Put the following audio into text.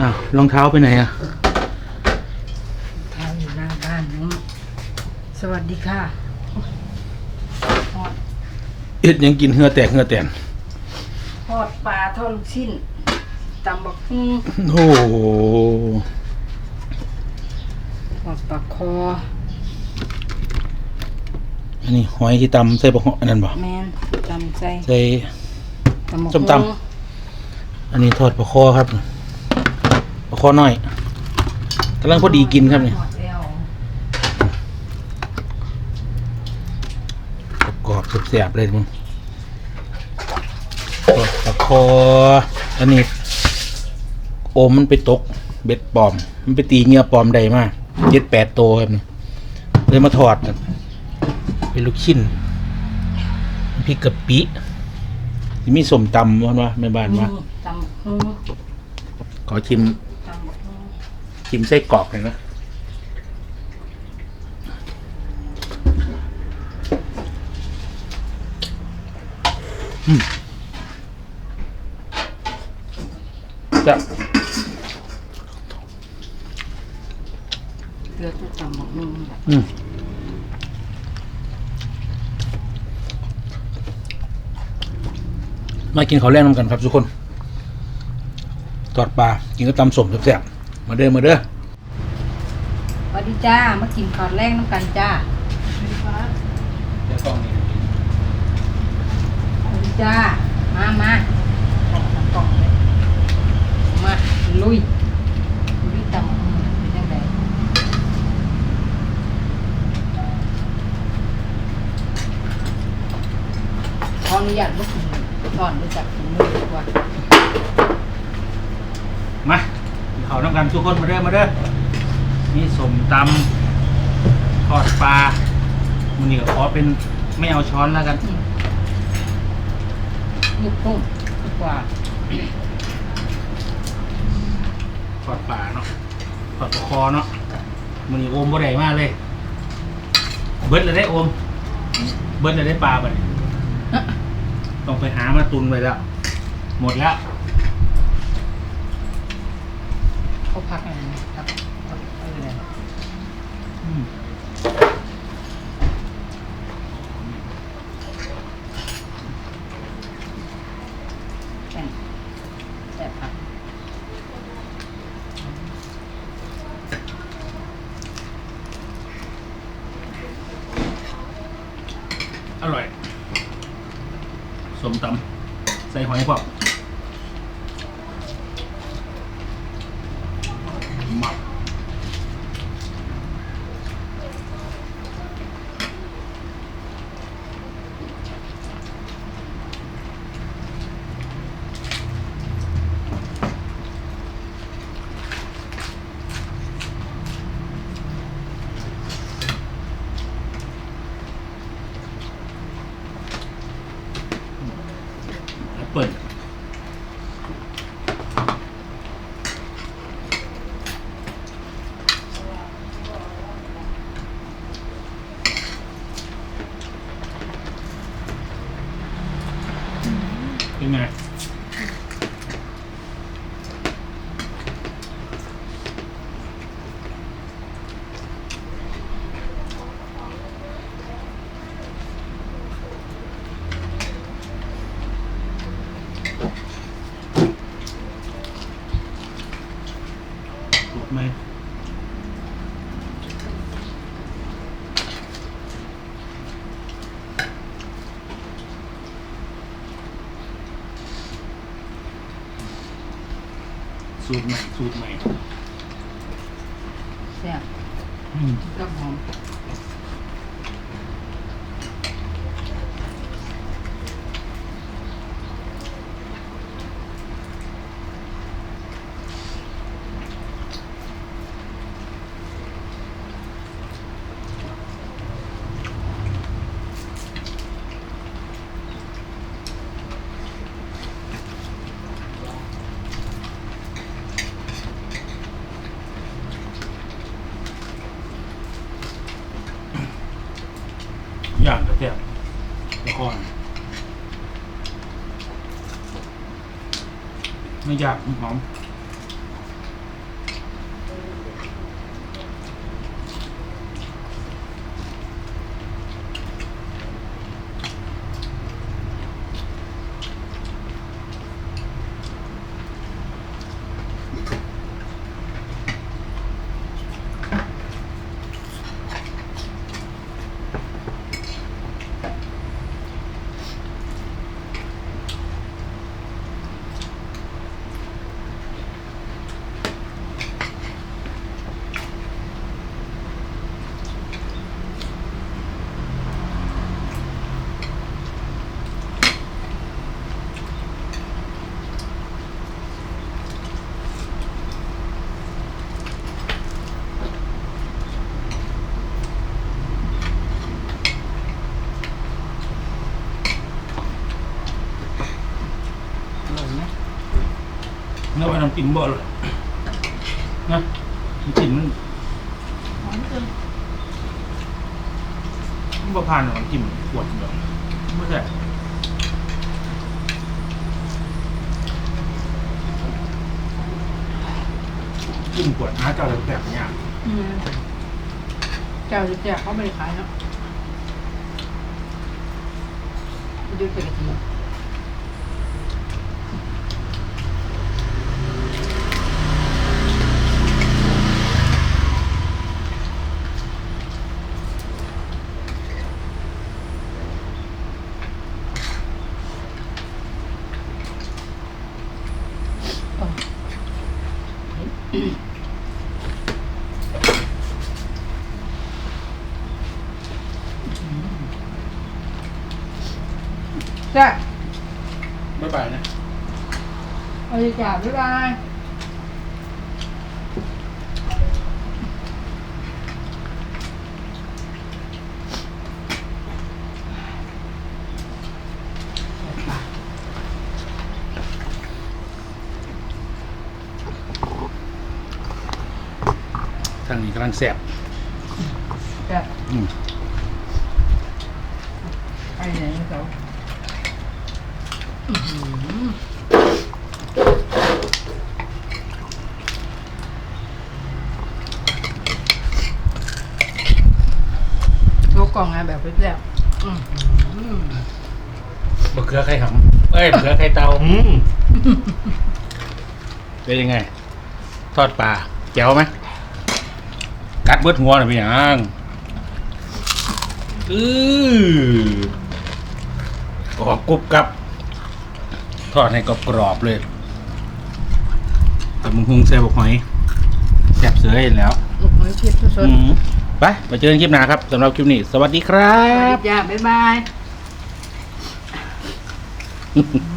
อ้าวรองเท้าไปไหนอะเท้าอยู่หน้าบ้านนู้นสวัสดีค่ะทอดเอ็ดยังกินเหือแตกเหือแตนทอดปลาทอดลูกชิ้นตำบักหุ่งโอ้โหทอดปลาคออันนี้หอยที่ตำใส่บะเหาะอันนั้นบ่แมนตำใจใส่ ตำบักส้มตำหุ่งอันนี้ทอดปลาคอครับปลา คอน้อยกำลังพอดีกินครับเนี่ยทอดแล้วกรอบๆแซ่บๆเลยมึงทอดปลาคออันนี้โอมมันไปตก เบ็ดปลอม มันไปตีเหงื่อปลอมใดมากเจ็ดแปดตัวครับนี่เลยมาถอดครับเป็นลูกชิ้นพริกกะปิที่มีสมตำว่าว่าแม่บ้านว่านี่ตำบักหุ่งขอชิมตำบักหุ่ง ชิมไส้กรอกหน่อยนะอืมจะเกลือจะตำบักหุ่งแบบอืมมากินข้าวแรงน้ำกันครับทุกคนทอดปลา กินก็ตำสมแซ่บๆ มาเด้อมาเด้อสวัสดีจ้า มากินข้าวแรกน้ำกันจ้าเดี๋ยวกล้องนี้สวัสดีจ้า มามาของกล่องเลยมาลุยลุยตำบักหุ่งเป็นยังไงขออนุญาตลูกคุณก่อนรู้จักถุงมือดีกว่า มา กินข้าวน้ำกันทุกคนมาเด้อมาเด้อนี่สมตำทอดปลามันนี่ก็ขอเป็นไม่เอาช้อนแล้วกันอืมลูกตุ้มดีกว่าทอดปลาเนาะทอดปลาคอเนาะมันนี่โอมบ่ได้มากเลย เบิดเลยได้โอม เบิดเลยได้ปลาไปต้องไปหามาตุนไว้แล้ว หมดแล้ว เขา พักอะไรนะครับพักอะไรนะอืมแข่งแซ่บครับอร่อยสมตำใส่หอยพวก เป็ สูตรใหม่สูตรใหม่แซ่บอืม กับหอม อย่างกระเทียมละครไม่ยากหอม เนื้อไปน้ำจิ้มบ่เลยนะน้ำจิ้มมันหอมจังมันบ่ผ่านหรอกน้ำจิ้มขวดแบบไม่ใช่จิ้มขวดนะเจ้าแบบเนี้ยอืมเจ้าจะแจกเขาไม่ได้ขายเนาะไปดูไปกันที จ้ะบ๊ายบายนะ เอาเลยจ้ะบ๊ายบาย ทางนี้กำลังแสบจ้ะอืมไปไหนนะเจ้าอื้อหือโชว์กล่องงานแบบเพื่อนๆอื้อหือมะเขือไข่หำเอ้ยมะเขือไข่เตาอืมเป็นยังไง ทอดปลาแจ๋วไหม กัดเบิดหัวหน่อยพี่ยังอือกรอบกรุบกับทอดให้กรอบกรอบๆเลยแต่มึงหุงแซ่บกหอยแซ่บเสือเห็นแล้วลูกหอยเพียบสอืดมไปมาเจอกันคลิปหน้าครับสำหรับคลิปนี้ สวัสดีครัๆสวัสบดีจ้าบ๊ายบายอื้อ